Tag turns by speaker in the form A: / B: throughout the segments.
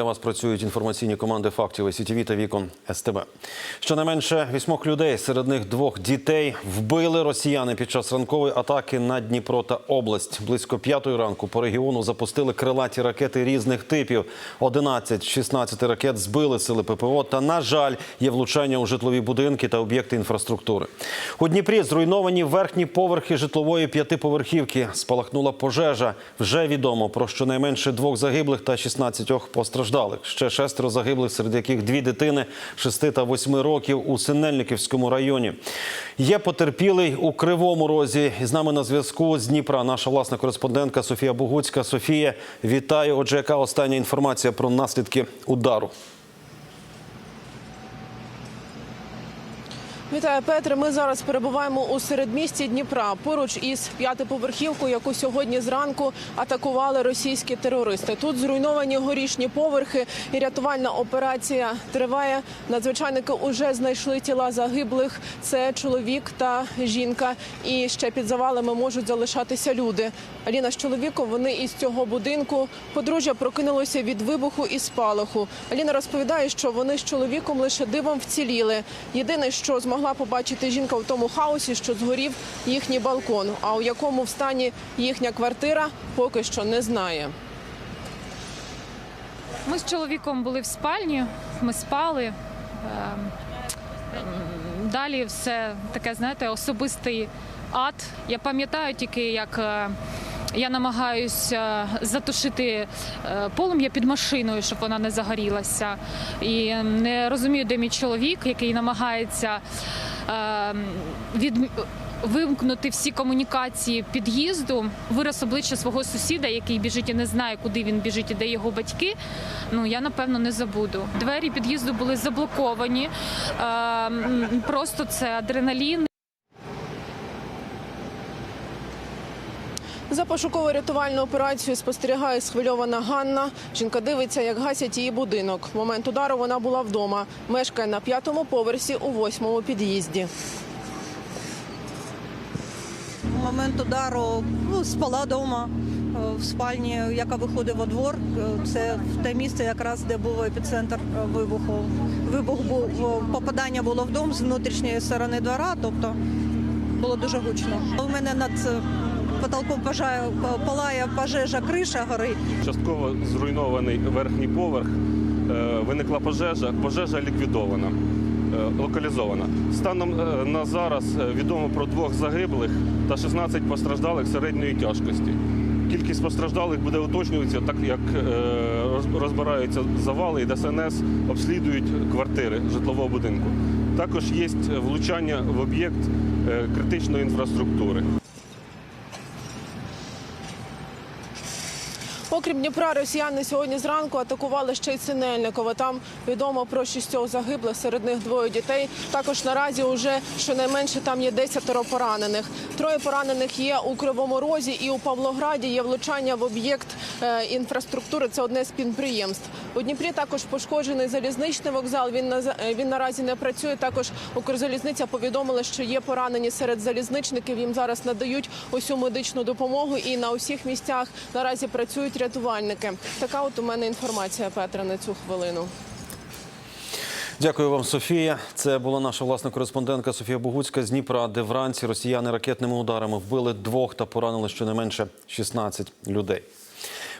A: Для вас працюють інформаційні команди фактів СІТВ та вікон СТБ. Щонайменше вісьмох людей, серед них двох дітей, вбили росіяни під час ранкової атаки на Дніпро та область. Близько п'ятої ранку по регіону запустили крилаті ракети різних типів. 11 з 16 ракет збили сили ППО. Та на жаль, є влучання у житлові будинки та об'єкти інфраструктури. У Дніпрі зруйновані верхні поверхи житлової п'ятиповерхівки. Спалахнула пожежа. Вже відомо про щонайменше двох загиблих та 16 постраждалих. Ще шестеро загиблих, серед яких дві дитини 6 та 8 років у Синельниківському районі. Є потерпілий у Кривому Розі. З нами на зв'язку з Дніпра наша власна кореспондентка Софія Богуцька. Софія, вітаю. Отже, яка остання інформація про наслідки удару?
B: Вітаю, Петре. Ми зараз перебуваємо у середмісті Дніпра поруч із п'ятиповерхівкою, яку сьогодні зранку атакували російські терористи. Тут зруйновані горішні поверхи, і рятувальна операція триває. Надзвичайники вже знайшли тіла загиблих. Це чоловік та жінка. І ще під завалами можуть залишатися люди. Аліна з чоловіком вони із цього будинку. Подружжя прокинулося від вибуху і спалаху. Аліна розповідає, що вони з чоловіком лише дивом вціліли. Єдине, що змогла побачити жінка в тому хаосі, що згорів їхній балкон. А у якому стані їхня квартира, поки що не знає.
C: Ми з чоловіком були в спальні, ми спали. Ем, Далі все таке, знаєте, особистий ад. Я пам'ятаю тільки, як е, я намагаюся затушити е, полум'я під машиною, щоб вона не загорілася. І не розумію, де мій чоловік, який намагається ем, від вимкнути всі комунікації під'їзду, вираз обличчя свого сусіда, який біжить і не знає, куди він біжить і де його батьки. Ну я напевно не забуду. Двері під'їзду були заблоковані. Е, просто це адреналін.
B: За пошуково-рятувальну операцію спостерігає схвильована Ганна. Жінка дивиться, як гасять її будинок. В момент удару вона була вдома. Мешкає на п'ятому поверсі у восьмому під'їзді.
D: В момент удару ну, спала вдома в спальні, яка виходить во двор. Е, Це те місце, якраз де був епіцентр е, вибуху. Вибух був попадання було в дом з внутрішньої сторони двора, тобто було дуже гучно. У мене над потолком пожа- палає пожежа, криша горить.
E: Частково зруйнований верхній поверх. Е, Виникла пожежа. Пожежа ліквідована, е, локалізована. Станом е, на зараз відомо про двох загиблих та 16 постраждалих середньої тяжкості. Кількість постраждалих буде уточнюватися, так як розбираються завали і ДСНС обслідують квартири житлового будинку. Також є влучання в об'єкт критичної інфраструктури.
B: Окрім Дніпра, росіяни сьогодні зранку атакували ще й Синельниково. Там відомо про шістьох загиблих, серед них двоє дітей. Також наразі вже щонайменше там є десятеро поранених. Троє поранених є у Кривому Розі і у Павлограді є влучання в об'єкт е, інфраструктури. Це одне з підприємств. У Дніпрі також пошкоджений залізничний вокзал. Він на е, він наразі не працює. Також Укрзалізниця повідомила, що є поранені серед залізничників. Їм зараз надають усю медичну допомогу, і на усіх місцях наразі працюють рятувальники. Така от у мене інформація Петра на цю хвилину.
A: Дякую вам, Софія. Це була наша власна кореспондентка Софія Богуцька з Дніпра, де вранці росіяни ракетними ударами вбили двох та поранили щонайменше 16 людей.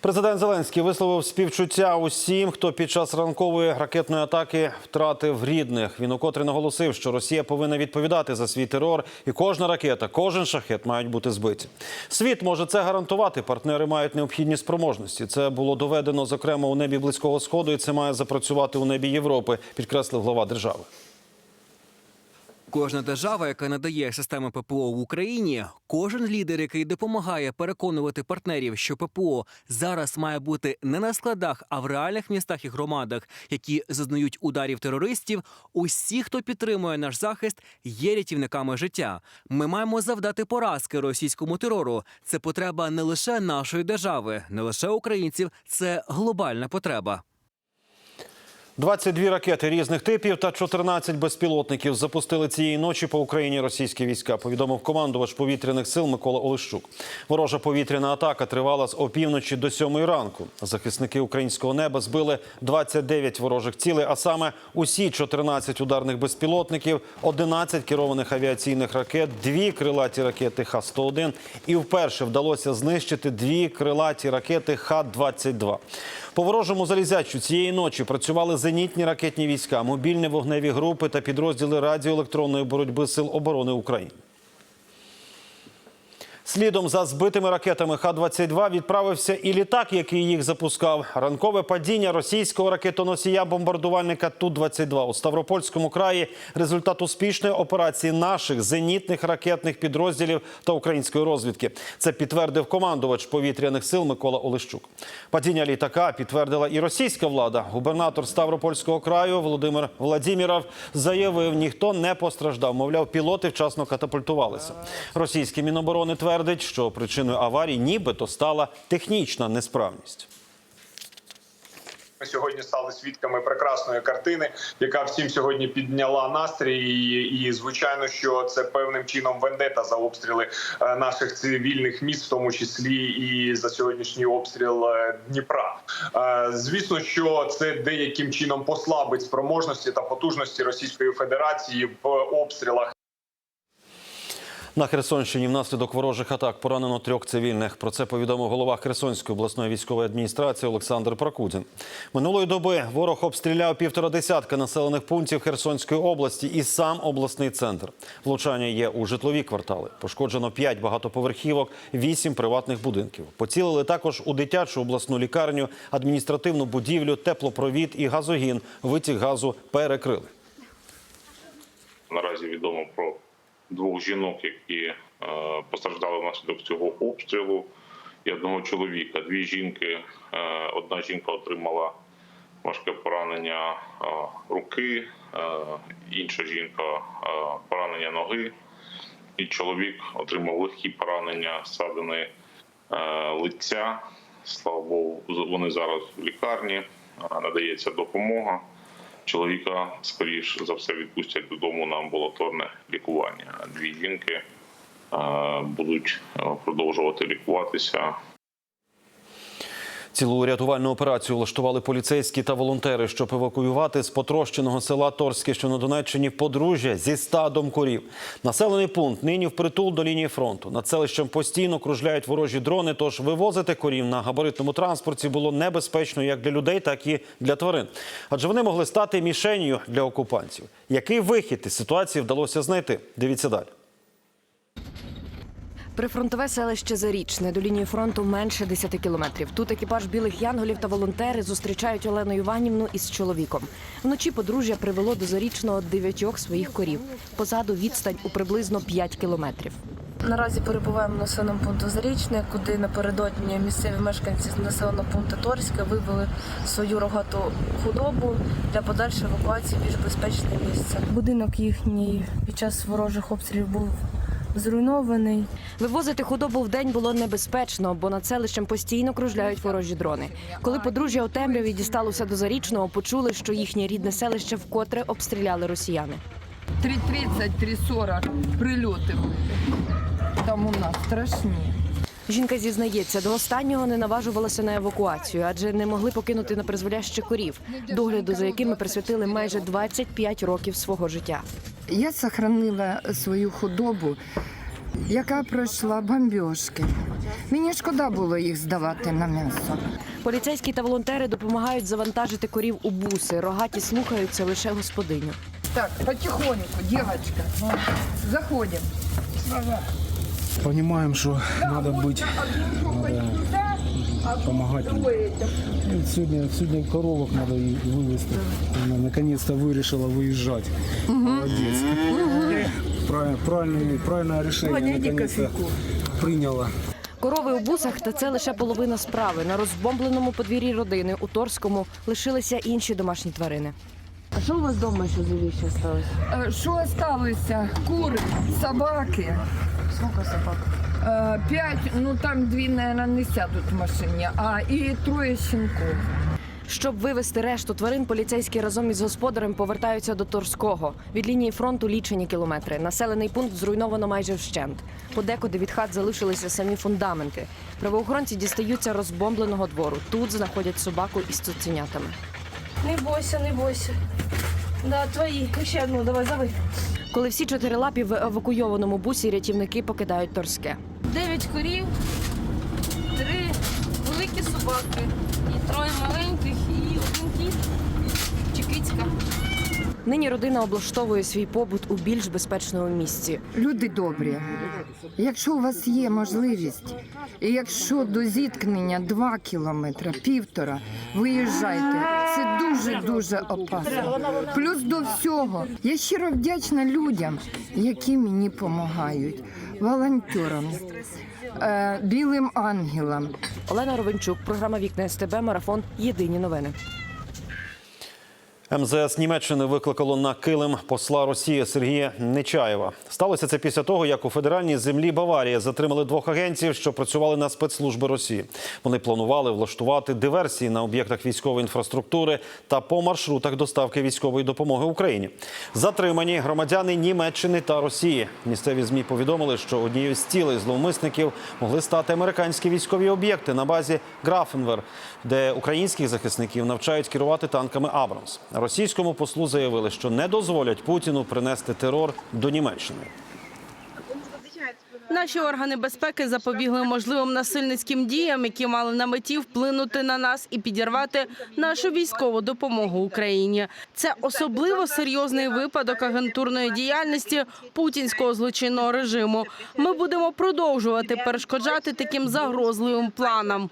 A: Президент Зеленський висловив співчуття усім, хто під час ранкової ракетної атаки втратив рідних. Він укотре наголосив, що Росія повинна відповідати за свій терор, і кожна ракета, кожен шахет мають бути збиті. Світ може це гарантувати. Партнери мають необхідні спроможності. Це було доведено зокрема у небі близького сходу, і це має запрацювати у небі Європи, підкреслив глава держави.
F: Кожна держава, яка надає системи ППО в Україні, кожен лідер, який допомагає переконувати партнерів, що ППО зараз має бути не на складах, а в реальних містах і громадах, які зазнають ударів терористів. Усі, хто підтримує наш захист, є рятівниками життя. Ми маємо завдати поразки російському терору. Це потреба не лише нашої держави, не лише українців, це глобальна потреба.
A: 22 ракети різних типів та 14 безпілотників запустили цієї ночі по Україні російські війська. Повідомив командувач повітряних сил Микола Олещук. Ворожа повітряна атака тривала з опівночі до сьомої ранку. Захисники українського неба збили 29 ворожих цілей, а саме усі 14 ударних безпілотників, 11 керованих авіаційних ракет, дві крилаті ракети Х-101 і вперше вдалося знищити дві крилаті ракети Х-22. По ворожому залізячу цієї ночі працювали зенітні ракетні війська, мобільні вогневі групи та підрозділи радіоелектронної боротьби сил оборони України. Слідом за збитими ракетами Х-22 відправився і літак, який їх запускав. Ранкове падіння російського ракетоносія бомбардувальника Ту-22 у Ставропольському краї – результат успішної операції наших зенітних ракетних підрозділів та української розвідки. Це підтвердив командувач повітряних сил Микола Олещук. Падіння літака підтвердила і російська влада. Губернатор Ставропольського краю Володимир Владіміров заявив, ніхто не постраждав. Мовляв, пілоти вчасно катапультувалися. Російський міноборони твердить, що причиною аварії нібито стала технічна несправність.
G: Ми сьогодні стали свідками прекрасної картини, яка всім сьогодні підняла настрій. І, і звичайно, що це певним чином вендета за обстріли е, наших цивільних міст, в тому числі і за сьогоднішній обстріл е, Дніпра. Е, Звісно, що це деяким чином послабить спроможності та потужності Російської Федерації в обстрілах.
A: На Херсонщині внаслідок ворожих атак поранено трьох цивільних. Про це повідомив голова Херсонської обласної військової адміністрації Олександр Прокудін. Минулої доби ворог обстріляв півтора десятка населених пунктів Херсонської області і сам обласний центр. Влучання є у житлові квартали. Пошкоджено п'ять багатоповерхівок, вісім приватних будинків. Поцілили також у дитячу обласну лікарню, адміністративну будівлю, теплопровід і газогін. Витік газу перекрили.
H: Наразі відомо про двох жінок, які е, постраждали внаслідок цього обстрілу, і одного чоловіка. Дві жінки. Е, одна жінка отримала важке поранення е, руки, інша жінка поранення ноги, і чоловік отримав легкі поранення ссадини е, лиця. Слава Богу, вони зараз в лікарні, надається допомога чоловіка, скоріш за все, відпустять додому на амбулаторне лікування. Дві жінки е, будуть е, продовжувати лікуватися.
A: Цілу рятувальну операцію влаштували поліцейські та волонтери, щоб евакуювати з потрощеного села Торське, що на Донеччині, подружжя зі стадом корів. Населений пункт нині впритул до лінії фронту. Над селищем постійно кружляють ворожі дрони. Тож вивозити корів на габаритному транспорті було небезпечно як для людей, так і для тварин. Адже вони могли стати мішенью для окупантів. Який вихід із ситуації вдалося знайти? Дивіться далі.
I: Прифронтове селище Зарічне до лінії фронту менше 10 кілометрів. Тут екіпаж білих янголів та волонтери зустрічають Олену Іванівну із чоловіком. Вночі подружжя привело до зарічного дев'ятьох своїх корів. Позаду відстань у приблизно 5 кілометрів.
J: Наразі перебуваємо в населеному пункту Зарічне, куди напередодні місцеві мешканці з населеного пункту Торська вивели свою рогату худобу для подальшої евакуації в більш безпечне місце. Будинок їхній під час ворожих обстрілів був зруйнований.
I: Вивозити худобу в день було небезпечно, бо над селищем постійно кружляють ворожі дрони. Коли подружжя у темряві дісталося до Зарічного, почули, що їхнє рідне селище вкотре обстріляли росіяни.
K: 3.30, 3.40 прильоти були. Там у нас страшні.
I: Жінка зізнається, до останнього не наважувалася на евакуацію, адже не могли покинути на призволяще корів, догляду за якими присвятили майже 25 років свого життя.
K: Я сохранила свою худобу, яка пройшла бомбіжки. Мені шкода було їх здавати на м'ясо.
I: Поліцейські та волонтери допомагають завантажити корів у буси. Рогаті слухаються лише господиню.
K: Так, потихоньку, девочка, заходимо.
L: Понимаем, что надо быть, надо помогать. им. И Сегодня, сегодня коровок надо и вывести. Она наконец-то вырешила выезжать. Молодец. Правильно, правильное, правильное решение наконец-то приняла.
I: Корови у бусах та це лише половина справи. На розбомбленому подвір'ї родини у Торському лишилися інші домашні тварини.
J: А що у вас вдома ще за вещи осталось?
K: Е, Що залишилося? Кури, собаки.
J: Сколько собак?
K: Е, П'ять, ну там дві, мабуть, не сядуть в машині, а і троє щенків.
I: Щоб вивезти решту тварин, поліцейські разом із господарем повертаються до Торського. Від лінії фронту лічені кілометри. Населений пункт зруйновано майже вщент. Подекуди від хат залишилися самі фундаменти. Правоохоронці дістаються розбомбленого двору. Тут знаходять собаку із цуценятами.
J: Не бойся, не бойся. Да, твої. Ще одну, давай зови.
I: Коли всі чотирилапі в евакуйованому бусі, рятівники покидають Торське.
J: Дев'ять корів, три великі собаки, і троє маленьких, чекицька.
I: Нині родина облаштовує свій побут у більш безпечному місці.
K: Люди добрі, якщо у вас є можливість, і якщо до зіткнення два кілометри, півтора, виїжджайте. Це дуже дуже опасно. Плюс до всього, я щиро вдячна людям, які мені допомагають, волонтерам, е, білим ангелам.
I: Олена Ровенчук, програма Вікна СТБ, марафон. Єдині новини.
A: МЗС Німеччини викликало на килим посла Росії Сергія Нечаєва. Сталося це після того, як у федеральній землі Баварії затримали двох агентів, що працювали на спецслужби Росії. Вони планували влаштувати диверсії на об'єктах військової інфраструктури та по маршрутах доставки військової допомоги Україні. Затримані громадяни Німеччини та Росії. Місцеві змі повідомили, що однією з цілей зловмисників могли стати американські військові об'єкти на базі Графенвер, де українських захисників навчають керувати танками Абрамс. Російському послу заявили, що не дозволять Путіну принести терор до Німеччини.
M: Наші органи безпеки запобігли можливим насильницьким діям, які мали на меті вплинути на нас і підірвати нашу військову допомогу Україні. Це особливо серйозний випадок агентурної діяльності путінського злочинного режиму. Ми будемо продовжувати перешкоджати таким загрозливим планам.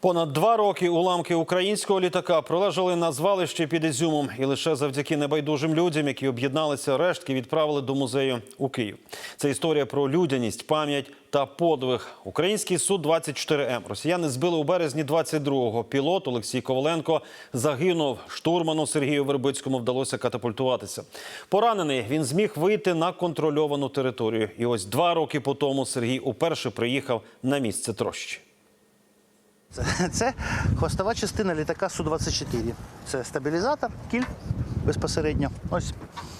A: Понад два роки уламки українського літака пролежали на звалищі під Ізюмом, і лише завдяки небайдужим людям, які об'єдналися, рештки відправили до музею у Київ. Це історія про людяність, пам'ять та подвиг. Український суд 24 м Росіяни збили у березні 22-го. Пілот Олексій Коваленко загинув. Штурману Сергію Вербицькому вдалося катапультуватися. Поранений він зміг вийти на контрольовану територію. І ось два роки по тому Сергій уперше приїхав на місце трощі.
N: Це, це хвостова частина літака Су-24. Це стабілізатор, кіль безпосередньо. Ось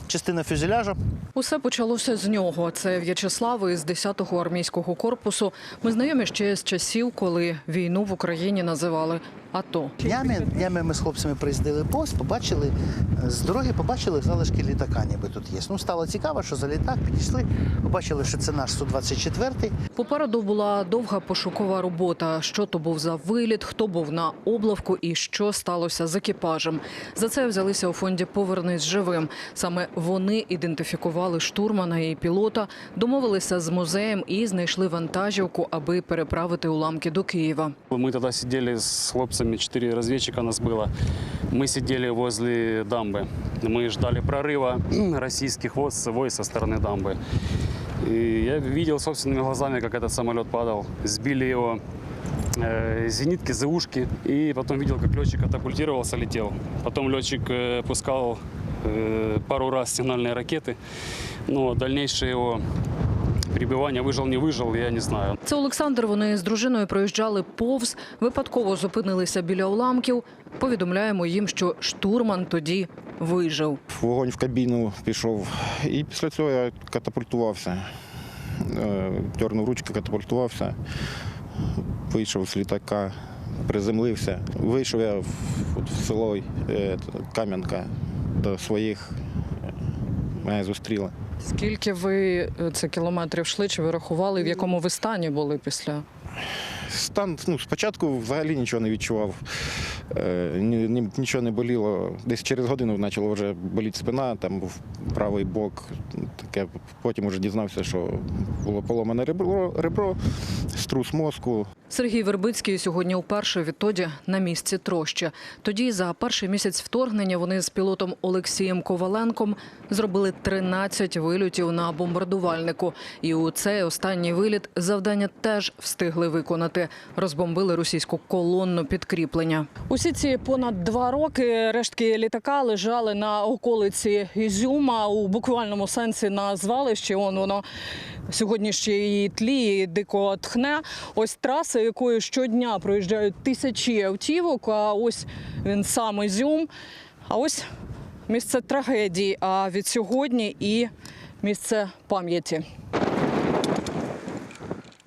N: частина фюзеляжу.
O: Усе почалося з нього. Це В'ячеслав із 10-го армійського корпусу. Ми знайомі ще з часів, коли війну в Україні називали АТО.
N: Днями, днями ми з хлопцями приїздили пост, побачили е, з дороги, побачили залишки літака, ніби тут є. Ну стало цікаво, що за літак підійшли, побачили, що це наш Су-24.
O: Попереду була довга пошукова робота. Що то був за виліт, хто був на облавку і що сталося з екіпажем. За це взялися у фонді Повернись живим. Саме вони ідентифікували штурмана і пілота, домовилися з музеєм і знайшли вантажівку, аби переправити уламки до Києва.
P: Мы тогда сидели с хлопцами, четыре разведчика нас было. Мы сидели возле дамбы. Мы ждали прорыва российских войск, войск со стороны дамбы. И я видел собственными глазами, как этот самолет падал. Сбили его э, зенитки, ЗУшки. И потом видел, как летчик катапультировался, летел. Потом летчик э, пускал э, пару раз сигнальные ракеты. Но дальнейшее его пребывание, выжил, не выжил, я не знаю.
O: Це Олександр. Вони з дружиною проїжджали повз, випадково зупинилися біля уламків. Повідомляємо їм, що штурман тоді вижив.
Q: Вогонь в кабіну пішов. І після цього я катапультувався. Е, Дернув ручки, катапультувався, вийшов з літака, приземлився. Вийшов я в, от в село е, Кам'янка до своїх. е, Мене зустріли.
O: Скільки ви е, це кілометрів йшли? Чи ви рахували, в якому ви стані були після?
Q: Стан ну, спочатку взагалі нічого не відчував, нічого не боліло. Десь через годину почала вже боліти спина, там був правий бок. Таке. Потім вже дізнався, що було поломане ребро, ребро струс мозку.
O: Сергій Вербицький сьогодні вперше відтоді на місці трощі. Тоді за перший місяць вторгнення вони з пілотом Олексієм Коваленком зробили 13 вильотів на бомбардувальнику. І у цей останній виліт завдання теж встигли виконати. Розбомбили російську колонну підкріплення. У Усі ці понад два роки рештки літака лежали на околиці Ізюма у буквальному сенсі на звалищі. Он воно сьогодні ще і тліє, і дико тхне. Ось траса, якою щодня проїжджають тисячі автівок. А ось він сам Ізюм. А ось місце трагедії. А від сьогодні і місце пам'яті.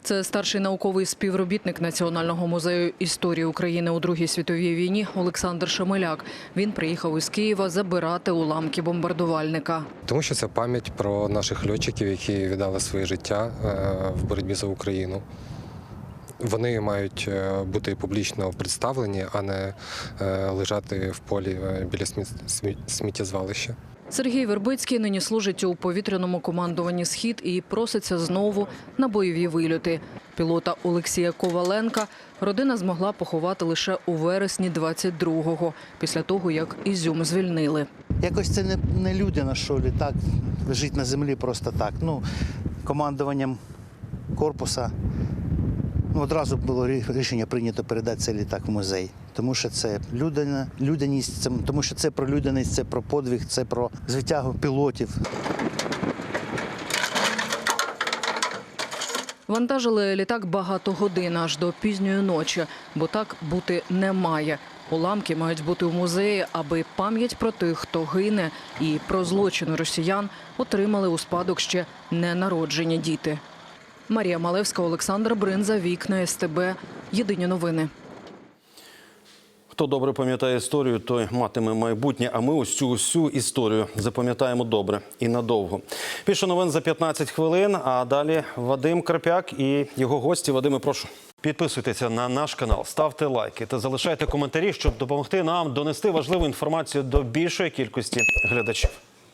O: Це старший науковий співробітник Національного музею історії України у Другій світовій війні Олександр Шамиляк. Він приїхав із Києва забирати уламки бомбардувальника.
R: Тому що це пам'ять про наших льотчиків, які віддали своє життя е, в боротьбі за Україну. Вони мають е, бути публічно представлені, а не е, лежати в полі біля сміттєзвалища.
O: Сергій Вербицький нині служить у повітряному командуванні Схід і проситься знову на бойові вильоти. Пілота Олексія Коваленка родина змогла поховати лише у вересні 22-го, після того як Ізюм звільнили.
N: Якось це не, не людина, що літак лежить на землі просто так. Ну, командуванням корпуса ну, одразу було рі- рішення прийнято передати цей літак в музей. Тому що це людина, людяність, це, тому що це про людяність, це про подвиг, це про звитягу пілотів.
O: Вантажили літак багато годин аж до пізньої ночі, бо так бути не має. Уламки мають бути у музеї, аби пам'ять про тих, хто гине, і про злочини росіян отримали у спадок ще ненароджені діти. Марія Малевська, Олександр Бринза, вікна СТБ. Єдині новини.
A: Хто добре пам'ятає історію, той матиме майбутнє. А ми ось цю усю історію запам'ятаємо добре і надовго. Більше новин за 15 хвилин. А далі Вадим Карпяк і його гості. Вадиме, прошу. Підписуйтеся на наш канал, ставте лайки та залишайте коментарі, щоб допомогти нам донести важливу інформацію до більшої кількості глядачів.